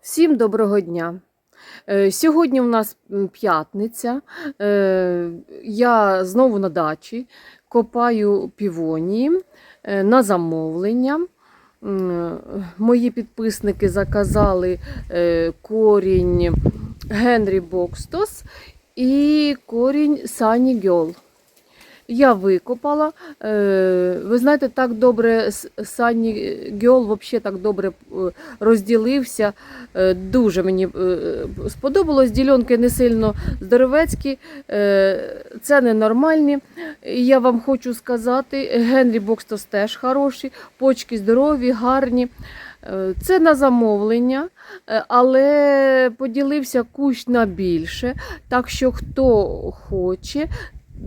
Всім доброго дня! Е, Сьогодні у нас п'ятниця. Е, Я знову на дачі копаю півонії е, на замовлення. Мої підписники заказали корінь Генрі Бокстос і корінь Сані Гьол. Я викопала. Е, Ви знаєте, так добре Сані Гьол взагалі так добре е, розділився. Е, Дуже мені сподобалось. Ділянки не сильно здоровецькі, це ненормальні. Я вам хочу сказати, Генрі Бокстос теж хороший, почки здорові, гарні. Це на замовлення, але поділився кущ на більше. Так що хто хоче,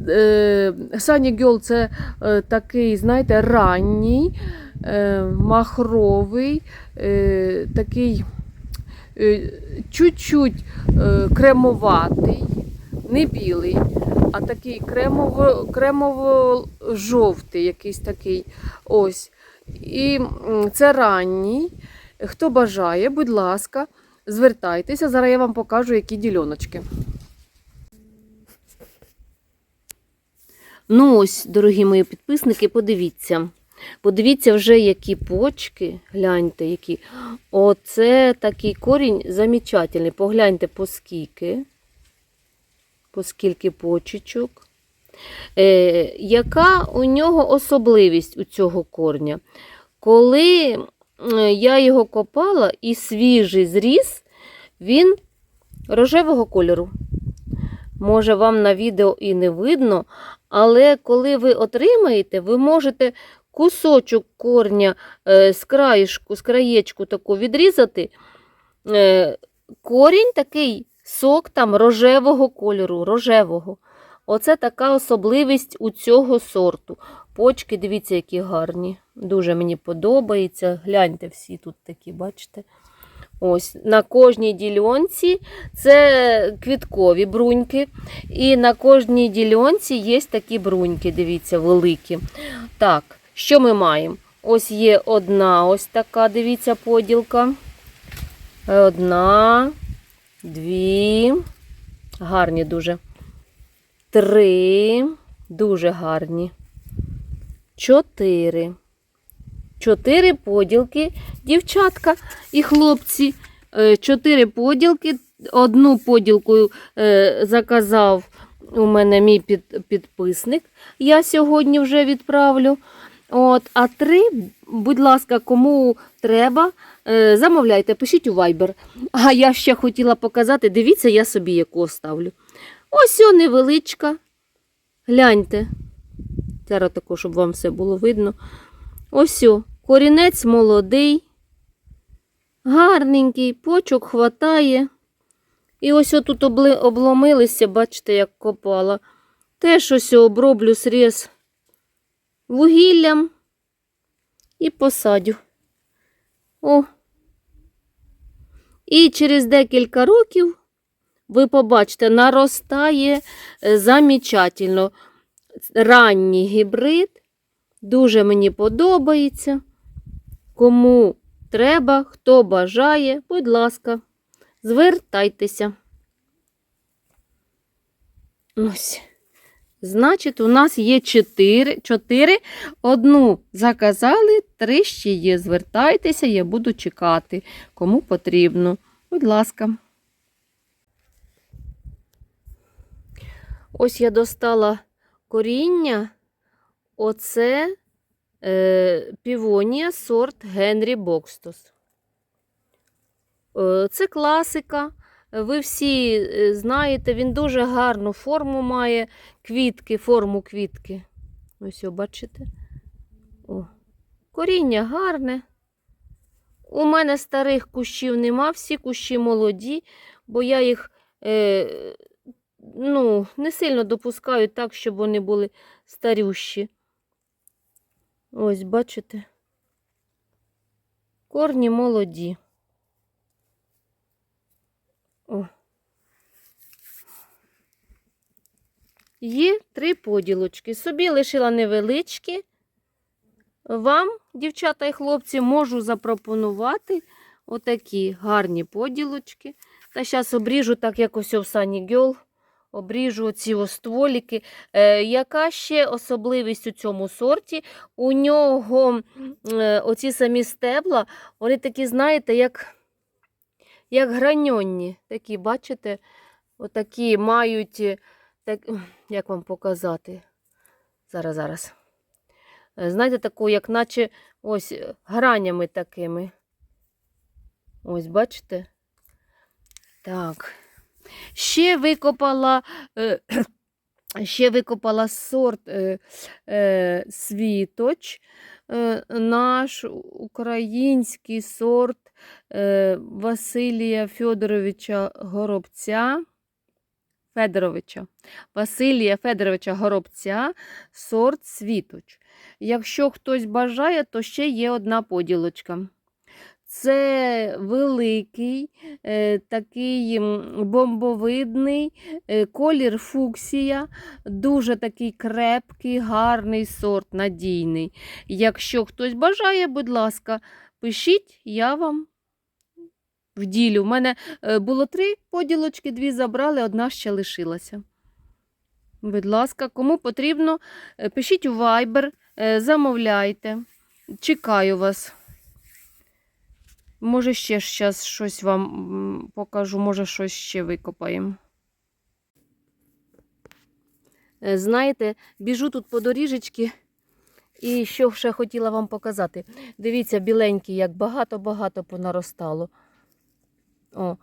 Е, Сані Гьол це е, такий, знаєте, ранній, е, махровий, е, такий е, чуть-чуть е, кремоватий, не білий, а такий кремово, кремово-жовтий, якийсь такий. Ось. І це ранній. Хто бажає, будь ласка, звертайтеся. Зараз я вам покажу, які діляночки. Ну ось, дорогі мої підписники, подивіться. Подивіться вже, які почки, гляньте, які. Оце такий корінь замечательний. Погляньте, по скільки, по скільки почечок. Е, яка у нього особливість у цього корня? Коли е, я його копала і свіжий зріс, він рожевого кольору. Може, вам на відео і не видно, але коли ви отримаєте, ви можете кусочок корня е, з краєшку, з краєчку таку відрізати. Е, корінь такий сок там рожевого кольору, рожевого. Оце така особливість у цього сорту. Почки, дивіться, які гарні. Дуже мені подобається. Гляньте, всі тут такі, бачите? Ось на кожній ділянці це квіткові бруньки. І на кожній ділянці є такі бруньки, дивіться, великі. Так, що ми маємо? Ось є одна ось така, дивіться, поділка. Одна, дві. Гарні дуже. Три. Дуже гарні. Чотири. Чотири поділки, дівчатка і хлопці. Е, Чотири поділки. Одну поділку е, заказав у мене мій під, підписник. Я сьогодні вже відправлю. От, а три, будь ласка, кому треба, е, замовляйте, пишіть у Viber. А я ще хотіла показати, дивіться, я собі яку оставлю. Ось о, невеличка. Гляньте. Зараз також, щоб вам все було видно. Ось о, корінець молодий, гарненький, почок хватає. І ось тут обломилися, бачите, як копала. Теж ось оброблю сріз вугіллям і посадю. О. І через декілька років ви побачите, наростає е, замічательно. Ранній гібрид. Дуже мені подобається. Кому треба, хто бажає, будь ласка, звертайтеся. Ось. Значить, у нас є 4, 4. Одну заказали, три ще є. Звертайтеся, я буду чекати, кому потрібно. Будь ласка. Ось я достала коріння. Оце е, півонія сорт Генрі Бокстос. Е, це класика. Ви всі е, знаєте, він дуже гарну форму має квітки, форму квітки. Ось, о, бачите? О. Коріння гарне. У мене старих кущів нема, всі кущі молоді, бо я їх е, ну, не сильно допускаю так, щоб вони були старющі. Ось, бачите? Корні молоді. О. Є три поділочки. Собі лишила невеличкі. Вам, дівчата і хлопці, можу запропонувати Отакі гарні поділочки. Та зараз обріжу, так як ось в Sunny Girl, обріжу оці остволіки. Е, яка ще особливість у цьому сорті? У нього е, оці самі стебла, вони такі, знаєте, як, як граньонні. Такі, бачите? Отакі мають, е, так, як вам показати? Зараз, зараз. Знаєте, таку, як наче ось гранями такими. Ось, бачите? Так. Ще викопала, е, ще викопала сорт е, е, світоч, е, наш український сорт е, Василія Федоровича Горобця. Федоровича. Василія Федоровича Горобця, сорт світоч. Якщо хтось бажає, то ще є одна поділочка. Це великий, е, такий бомбовидний е, колір фуксія, дуже такий крепкий, гарний сорт, надійний. Якщо хтось бажає, будь ласка, пишіть, я вам вділю. У мене е, було три поділочки, дві забрали, одна ще лишилася. Будь ласка, кому потрібно, пишіть у Viber, замовляйте. Чекаю вас. Може, ще зараз щось вам покажу, може, щось ще викопаємо. Е, Знаєте, біжу тут по доріжечки. І що ще хотіла вам показати. Дивіться, біленький, як багато-багато понаростало. О.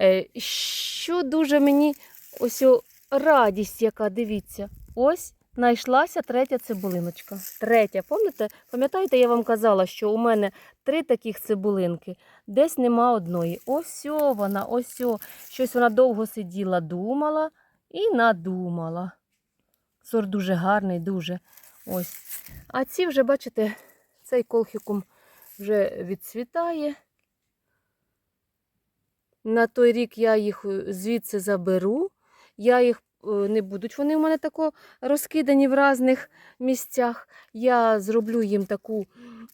Е, що дуже мені ось радість, яка, дивіться. Ось знайшлася третя цибулиночка. Третя. Пам'ятаєте, пам'ятаєте, я вам казала, що у мене три таких цибулинки. Десь нема одної. Ось вона, ось. Щось вона довго сиділа, думала і надумала. Сорт дуже гарний, дуже. Ось. А ці вже, бачите, цей колхікум вже відцвітає. На той рік я їх е, звідси заберу. Я їх не будуть. Вони в мене тако розкидані в різних місцях. Я зроблю їм таку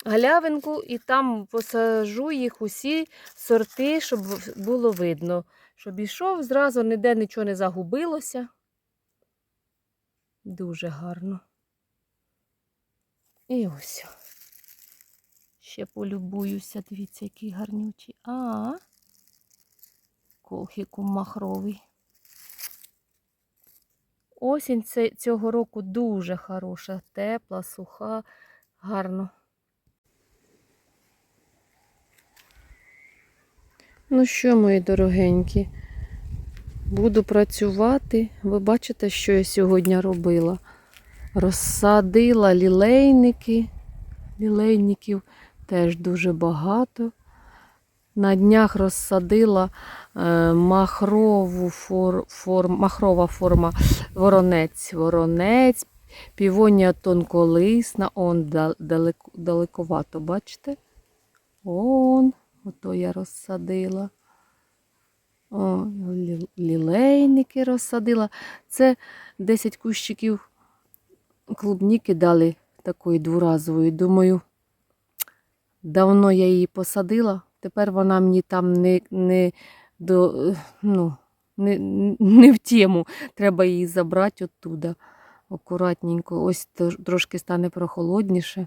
галявинку і там посажу їх усі сорти, щоб було видно. Щоб ішов, зразу ніде нічого не загубилося. Дуже гарно. І ось. Ще полюбуюся, дивіться, який гарнючий. А, колхікум махровий. Осінь цього року дуже хороша, тепла, суха, гарно. Ну що, мої дорогенькі, буду працювати. Ви бачите, що я сьогодні робила? Розсадила лілейники. Лілейників теж дуже багато. На днях розсадила е, махрову фор, форм, махрова форма воронець. Воронець, півонія тонколисна, он да- далеко, далековато, бачите? Он, ото я розсадила. О, лі- лілейники розсадила. Це 10 кущиків клубніки дали такої двуразової. Думаю, давно я її посадила. Тепер вона мені там не, не, до, ну, не, не в тему. Треба її забрати оттуда. Акуратненько. Ось трошки стане прохолодніше.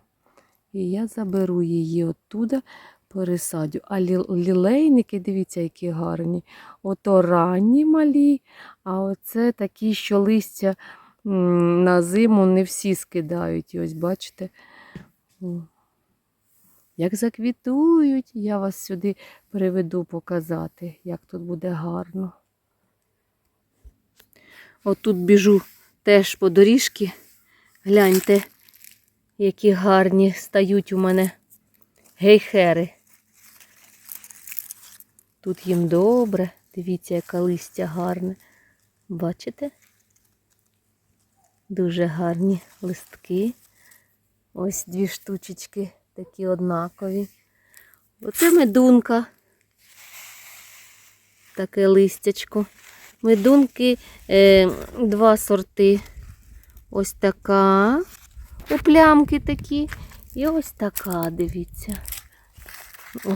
І я заберу її оттуда, пересадю. А лілейники, дивіться, які гарні. Ото ранні малі, а оце такі, що листя на зиму не всі скидають. І ось бачите. Як заквітують, я вас сюди приведу показати, як тут буде гарно. Отут біжу теж по доріжки. Гляньте, які гарні стають у мене гейхери. Тут їм добре. Дивіться, яке листя гарне. Бачите? Дуже гарні листки. Ось дві штучечки такі однакові. Оце медунка. Таке листячко. Медунки е, два сорти. Ось така. У плямки такі. І ось така, дивіться. О.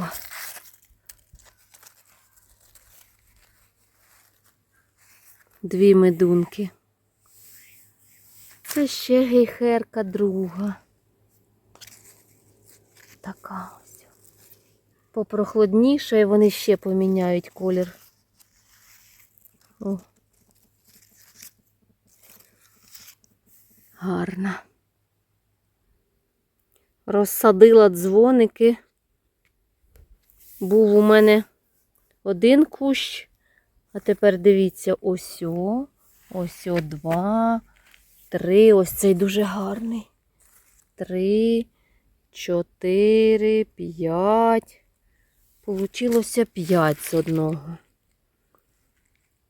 Дві медунки. Це ще гейхерка друга. Така ось. Попрохладніше, і вони ще поміняють колір. О. Гарна. Розсадила дзвоники. Був у мене один кущ, а тепер дивіться, ось о, ось о, два, три. Ось цей дуже гарний. Три, чотири, п'ять. Получилося п'ять з одного.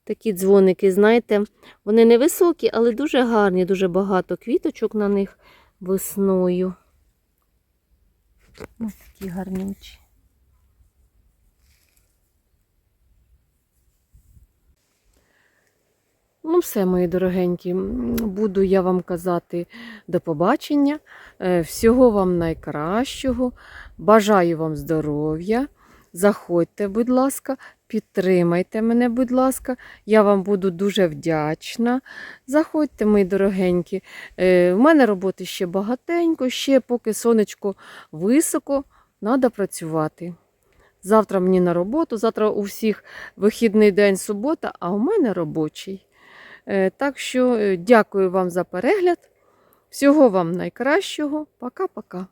Такі дзвоники, знаєте, вони невисокі, але дуже гарні, дуже багато квіточок на них весною. Ось такі гарнючі. Ну, все, мої дорогенькі, буду я вам казати до побачення. Е, Всього вам найкращого. Бажаю вам здоров'я. Заходьте, будь ласка, підтримайте мене, будь ласка. Я вам буду дуже вдячна. Заходьте, мої дорогенькі. Е, В мене роботи ще багатенько, ще поки сонечко високо, треба працювати. Завтра мені на роботу, завтра у всіх вихідний день субота, а у мене робочий. Е, Так що е, дякую вам за перегляд. Всього вам найкращого. Пока-пока.